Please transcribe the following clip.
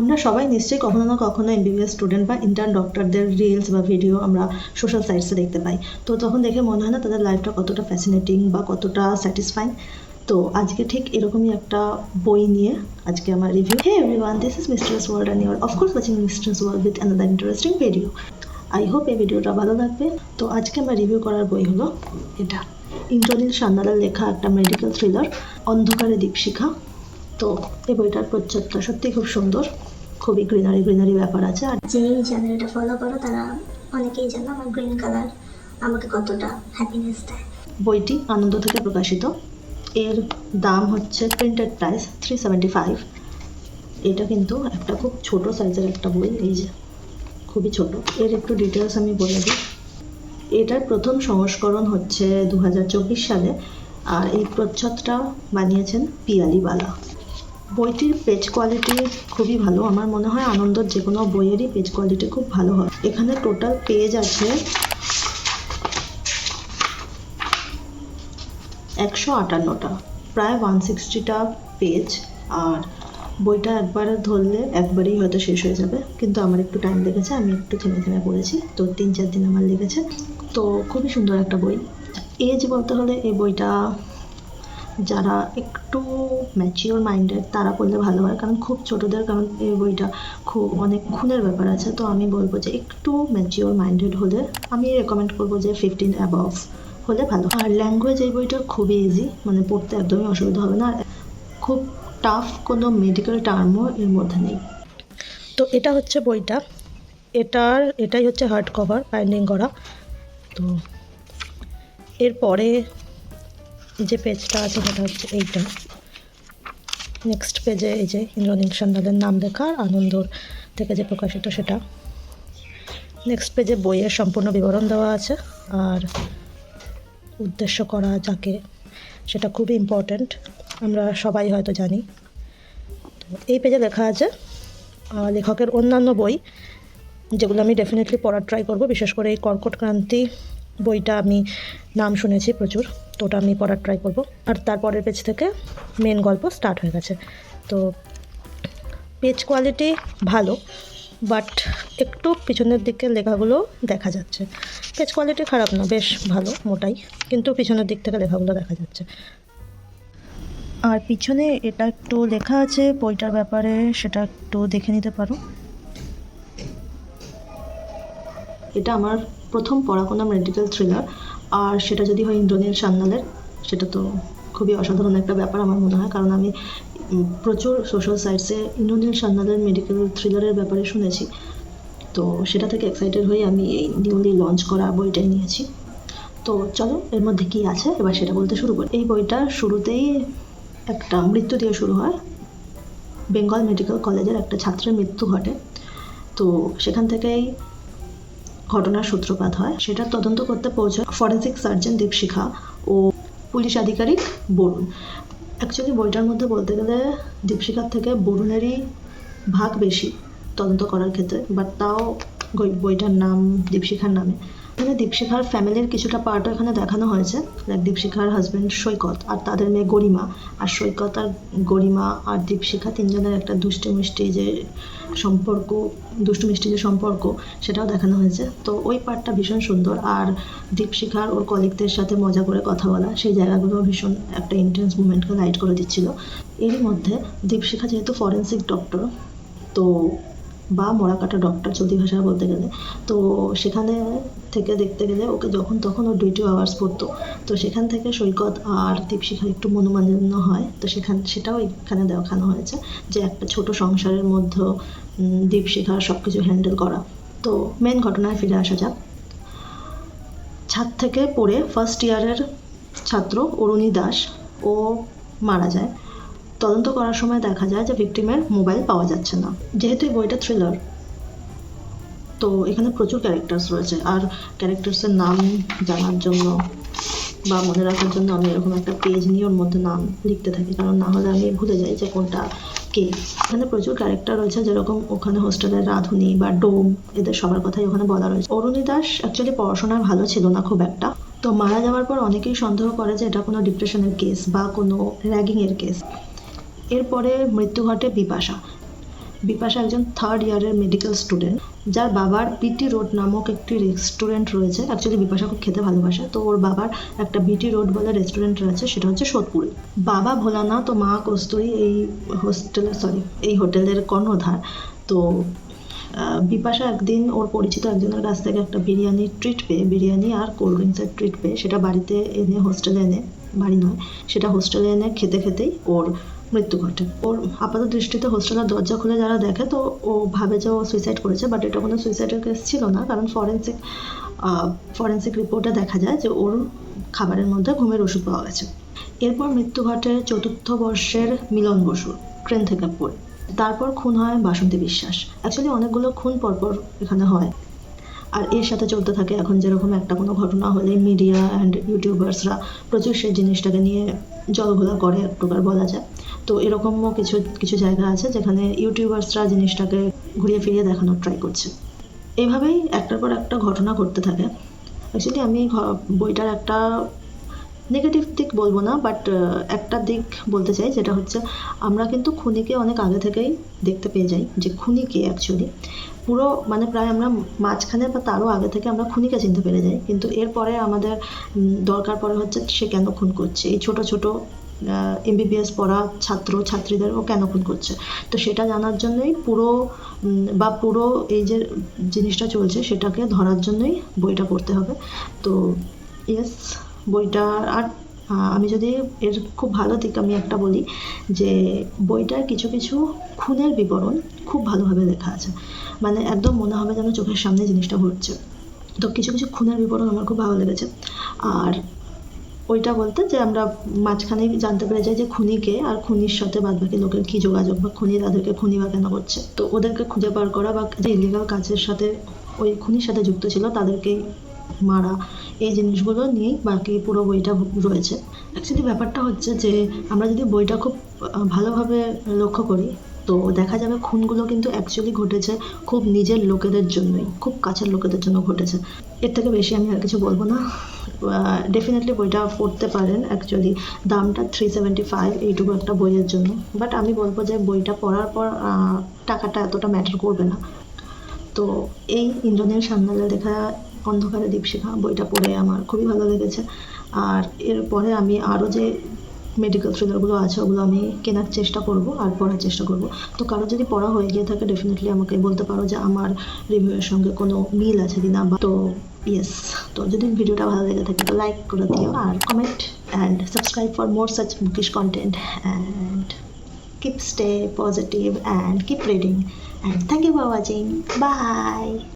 আমরা সবাই নিশ্চয়ই কখনো না কখনো এমবিবিএস স্টুডেন্ট বা ইন্টার্ন ডক্টরদের রিলস বা ভিডিও আমরা সোশ্যাল সাইটসে দেখতে পাই। তো তখন দেখে মনে হয় না তাদের লাইফটা কতটা ফ্যাসিনেটিং বা কতটা স্যাটিসফাইং তো আজকে ঠিক এরকমই একটা বই নিয়ে আজকে আমার review hey everyone this is Mister's World and your of course watching Mister's World with another interesting video I hope এই ভিডিওটা ভালো লাগবে। তো আজকে আমার রিভিউ করার বই হলো এটা। ইন্দ্রনীল সান্যালের লেখা একটা মেডিকেল থ্রিলার অন্ধকারে দীপশিখা। তো এই বইটার প্রচ্ছদটা সত্যিই খুব সুন্দর। খুবই গ্রিনারি গ্রিনারি ব্যাপার আছে। আর যেই চ্যানেলটা ফলো করো, তারা অনেকেই জানো আমার গ্রিন কালার আমাকে কতটা হ্যাপিনেস দেয়। বইটি আনন্দ থেকে প্রকাশিত। এর দাম হচ্ছে printed price three seventy five এটা কিন্তু একটা খুব ছোট সাইজের একটা বই, এই যে খুবই ছোট। এর একটু ডিটেলস আমি বলে দিই। এটার প্রথম সংস্করণ হচ্ছে দু হাজার চব্বিশ সালে, আর এই প্রচ্ছদটা বানিয়েছেন পিয়ালিবালা। বইটির পেজ কোয়ালিটি খুবই ভালো। আমার মনে হয় আনন্দর যে কোনো বইয়েরই পেজ কোয়ালিটি খুব ভালো হয়। এখানে টোটাল পেজ আছে একশো আটান্নটা। প্রায় ওয়ান সিক্সটিটা পেজ আর বইটা একবার ধরলে একবারেই হয়তো শেষ হয়ে যাবে। কিন্তু আমার একটু টাইম লেগেছে, আমি একটু থেমে থেমে পড়েছি। তো তিন চার দিন আমার লেগেছে। তো খুবই সুন্দর একটা বই। এজ বলতে হলে এই বইটা যারা একটু ম্যাচিওর মাইন্ডেড তারা পড়লে ভালো হয়। কারণ খুব ছোটদের, কারণ এই বইটা খুব অনেক খুনের ব্যাপার আছে। তো আমি বলব যে একটু ম্যাচিওর মাইন্ডেড হলে আমি রেকমেন্ড করব যে ফিফটিন অ্যাবভ হলে ভালো। আর ল্যাঙ্গুয়েজ এই বইটা খুবই ইজি মানে পড়তে একদমই অসুবিধা হবে না। খুব টাফ কোনো মেডিকেল টার্মও এর মধ্যে নেই। তো এটা হচ্ছে বইটা। এটার, এটাই হচ্ছে হার্ড কভার বাইন্ডিং করা। তো এরপরে যে পেজটা আছে সেটা হচ্ছে এইটা। নেক্সট পেজে এই যে ইন্দ্রনীল সান্যালের নাম লেখা আর আনন্দর থেকে যে প্রকাশিত সেটা। নেক্সট পেজে বইয়ের সম্পূর্ণ বিবরণ দেওয়া আছে আর উদ্দেশ্য করা যাকে সেটা খুবই ইম্পর্ট্যান্ট আমরা সবাই হয়তো জানি। তো এই পেজে লেখা আছে লেখকের অন্যান্য বই, যেগুলো আমি ডেফিনেটলি পড়ার ট্রাই করব, বিশেষ করে এই কর্কট ক্রান্তি বইটা আমি নাম শুনেছি প্রচুর। তো ওটা আমি পড়ার ট্রাই করব। আর তারপরের পেজ থেকে মেন গল্প স্টার্ট হয়ে গেছে। তো পেজ কোয়ালিটি ভালো বাট একটু পিছনের দিকে লেখাগুলো দেখা যাচ্ছে। পেজ কোয়ালিটি খারাপ না, বেশ ভালো, মোটাই। কিন্তু পিছনের দিক থেকে লেখাগুলো দেখা যাচ্ছে। আর পিছনে এটা একটু লেখা আছে, বইটার ব্যাপারে সেটা একটু দেখে নিতে পারো। এটা আমার প্রথম পড়া কোনো মেডিকেল থ্রিলার আর সেটা যদি হয় ইন্দ্রনীল সান্যালের, সেটা তো খুবই অসাধারণ একটা ব্যাপার আমার মনে হয়, কারণ আমি প্রচুর সোশ্যাল সাইটসে ইন্দ্রনীল সান্যালের মেডিকেল থ্রিলারের ব্যাপারে শুনেছি। তো সেটা থেকে এক্সাইটেড হয়ে আমি এই নিউলি লঞ্চ করা বইটাই নিয়েছি। তো চলো, এর মধ্যে কি আছে? এবার সেটা বলতে শুরু করি। এই বইটা শুরুতেই একটা মৃত্যু দিয়ে শুরু হয়। বেঙ্গল মেডিকেল কলেজের একটা ছাত্রের মৃত্যু ঘটে। তো সেখান থেকেই ঘটনার সূত্রপাত হয়। সেটা তদন্ত করতে পৌঁছায় ফরেন্সিক সার্জন দীপশিখা ও পুলিশ আধিকারিক বরুণ। অ্যাকচুয়ালি বইটার মধ্যে বলতে গেলে দীপশিখার থেকে বরুণেরই ভাগ বেশি তদন্ত করার ক্ষেত্রে বাট তাও বইটার নাম দীপশিখার নামে। এখানে দীপশিখার ফ্যামিলির কিছুটা পার্টও এখানে দেখানো হয়েছে। লাইক দীপশিখার হাজব্যান্ড সৈকত আর তাদের মেয়ে গরিমা। আর সৈকত আর গরিমা আর দীপশিখা তিনজনের একটা দুষ্টু মিষ্টি যে সম্পর্ক, দুষ্টু মিষ্টি যে সম্পর্ক, সেটাও দেখানো হয়েছে। তো ওই পার্টটা ভীষণ সুন্দর। আর দীপশিখার ওর কলিগদের সাথে মজা করে কথা বলা, সেই জায়গাগুলো ভীষণ একটা ইন্টেন্স মুভমেন্টকে লাইট করে দিচ্ছিল। এরই মধ্যে দীপশিখা যেহেতু ফরেন্সিক ডক্টর তো বা মরাকাটা ডক্টর চলতি ভাষায় বলতে গেলে। তো সেখানে থেকে দেখতে গেলে ওকে যখন তখন ও ডিউটি আওয়ার্স পড়তো। তো সেখান থেকে সৈকত আর দীপশিখা একটু মনোমালিন্য হয়। তো সেখান, সেটাও এখানে দেখানো হয়েছে যে একটা ছোট সংসারের মধ্যে দীপশিখার সব কিছু হ্যান্ডেল করা। তো মেন ঘটনায় ফিরে আসা যাক। ছাদ থেকে পড়ে ফার্স্ট ইয়ারের ছাত্র অরুণী দাস। ও মারা যায়। তদন্ত করার সময় দেখা যায় যে ভিকটিমের মোবাইল পাওয়া যাচ্ছে না, যেহেতু এই বইটা থ্রিলার তো এখানে প্রচুর ক্যারেক্টার্স রয়েছে, আর ক্যারেক্টার্সের নাম জানার জন্য বা মনে রাখার জন্য আমি এরকম একটা পেজ নিয়ে ওর মধ্যে নাম লিখতে থাকি, কারণ না হলে আমি ভুলে যাই যে কোনটা কে। এখানে প্রচুর ক্যারেক্টার রয়েছে, যেরকম ওখানে হোস্টেলের রাধুনি বা ডোম, এদের সবার কথাই ওখানে বলা রয়েছে। অরুণী দাস অ্যাকচুয়ালি পড়াশোনায় ভালো ছিল না খুব একটা। তো মারা যাওয়ার পর অনেকেই সন্দেহ করে যে এটা কোনো ডিপ্রেশনের কেস বা কোনো র্যাগিংয়ের কেস এরপরে মৃত্যু ঘটে বিপাশা। বিপাশা একজন থার্ড ইয়ারের মেডিকেল স্টুডেন্ট যার বাবার বিটি রোড নামক একটি রেস্টুরেন্ট রয়েছে। অ্যাকচুয়ালি বিপাশা খুব খেতে ভালোবাসে। তো ওর বাবার একটা বিটি রোড বলে রেস্টুরেন্ট রয়েছে, সেটা হচ্ছে সোদপুরে। বাবা ভোলানাথ তো মা কস্তুরী এই হোস্টেলের সরি এই হোটেলের কর্ণধার। তো বিপাশা একদিন ওর পরিচিত একজনের কাছ থেকে একটা বিরিয়ানির ট্রিট পেয়ে, বিরিয়ানি আর কোল্ড ড্রিঙ্কসের ট্রিট পেয়ে, সেটা বাড়িতে এনে হোস্টেলে এনে, বাড়ি নয়, সেটা হোস্টেলে এনে খেতে খেতেই ওর মৃত্যু ঘটে। ওর আপাত দৃষ্টিতে হোস্টেলের দরজা খুলে যারা দেখে, তো ও ভাবে যে ও সুইসাইড করেছে বাট এটা কোনো সুইসাইডের কেস ছিল না, কারণ ফরেন্সিক ফরেন্সিক রিপোর্টে দেখা যায় যে ওর খাবারের মধ্যে ঘুমের ওষুধ পাওয়া গেছে। এরপর মৃত্যু ঘটে চতুর্থ বর্ষের মিলন বসুর ট্রেন থেকে পড়ে। তারপর খুন হয় বাসন্তী বিশ্বাস। অ্যাকচুয়ালি অনেকগুলো খুন পরপর এখানে হয়। আর এর সাথে চলতে থাকে এখন যেরকম একটা কোনো ঘটনা হলে মিডিয়া অ্যান্ড ইউটিউবার্সরা প্রচুর সেই জিনিসটাকে নিয়ে জলঘোলা করে, এক প্রকার বলা যায়। তো এরকমও কিছু কিছু জায়গা আছে যেখানে ইউটিউবার্সরা জিনিসটাকে ঘুরিয়ে ফিরিয়ে দেখানোর ট্রাই করছে। এইভাবেই একটার পর একটা ঘটনা ঘটতে থাকে। অ্যাকচুয়ালি আমি বইটার একটা নেগেটিভ দিক বলব না বাট একটা দিক বলতে চাই যেটা হচ্ছে আমরা কিন্তু খুনিকে অনেক আগে থেকেই দেখতে পেয়ে যাই যে খুনি কে অ্যাকচুয়ালি পুরো মানে প্রায় আমরা মাঝখানে বা তারও আগে থেকে আমরা খুনিকে চিনতে পেরে যাই, কিন্তু এরপরে আমাদের দরকার পড়ে হচ্ছে সে কেন খুন করছে। এই ছোট ছোট এমবিবিএস পড়া ছাত্র, ছাত্রীদের ও কেন খুন করছে? তো সেটা জানার জন্যই পুরো বা পুরো এই যে জিনিসটা চলছে সেটাকে ধরার জন্যই বইটা পড়তে হবে। তো ইয়েস বইটা আর আমি যদি এর খুব ভালো দিক আমি একটা বলি যে বইটার কিছু কিছু খুনের বিবরণ খুব ভালোভাবে লেখা আছে। মানে একদম মনে হবে যেন চোখের সামনে জিনিসটা ঘটছে। তো কিছু কিছু খুনের বিবরণ আমার খুব ভালো লেগেছে। আর ওইটা বলতে যে আমরা মাঝখানেই জানতে পেরে যাই যে খুনিকে আর খুনির সাথে বাদবাকি লোকের কী যোগাযোগ বা খুনি তাদেরকে খুনি বা কেন করছে। তো ওদেরকে খুঁজে বার করা বা যে ইলিগাল কাজের সাথে ওই খুনির সাথে যুক্ত ছিল তাদেরকেই মারা। এই জিনিসগুলো নিয়েই বাকি পুরো বইটা রয়েছে। অ্যাকচুয়ালি ব্যাপারটা হচ্ছে যে আমরা যদি বইটা খুব ভালোভাবে লক্ষ্য করি তো দেখা যাবে খুনগুলো কিন্তু অ্যাকচুয়ালি ঘটেছে খুব নিজের লোকেদের জন্যই, খুব কাছের লোকেদের জন্য ঘটেছে। এর থেকে বেশি আমি আর কিছু বলব না। ডেফিনেটলি বইটা পড়তে পারেন অ্যাকচুয়ালি দামটা থ্রি সেভেন্টি ফাইভ এইটুকু একটা বইয়ের জন্য। বাট আমি বলব যে বইটা পড়ার পর টাকাটা এতটা ম্যাটার করবে না। তো এই ইন্দ্রনীল সান্যালের লেখা অন্ধকারে দীপশিখা, বইটা পড়ে আমার খুবই ভালো লেগেছে। আর এরপরে আমি আরও যে মেডিকেল থ্রিলারগুলো আছে, ওগুলো আমি কেনার চেষ্টা করব আর পড়ার চেষ্টা করব। তো কারও যদি পড়া হয়ে গিয়ে থাকে ডেফিনেটলি আমাকে বলতে পারো যে আমার রিভিউয়ের সঙ্গে কোনো মিল আছে কিনা বা তো ইয়েস তো যদি ভিডিওটা ভালো লেগে থাকে তো লাইক করে দিও আর comment and subscribe for more such bookish content and keep stay positive and keep reading and thank you for watching, bye!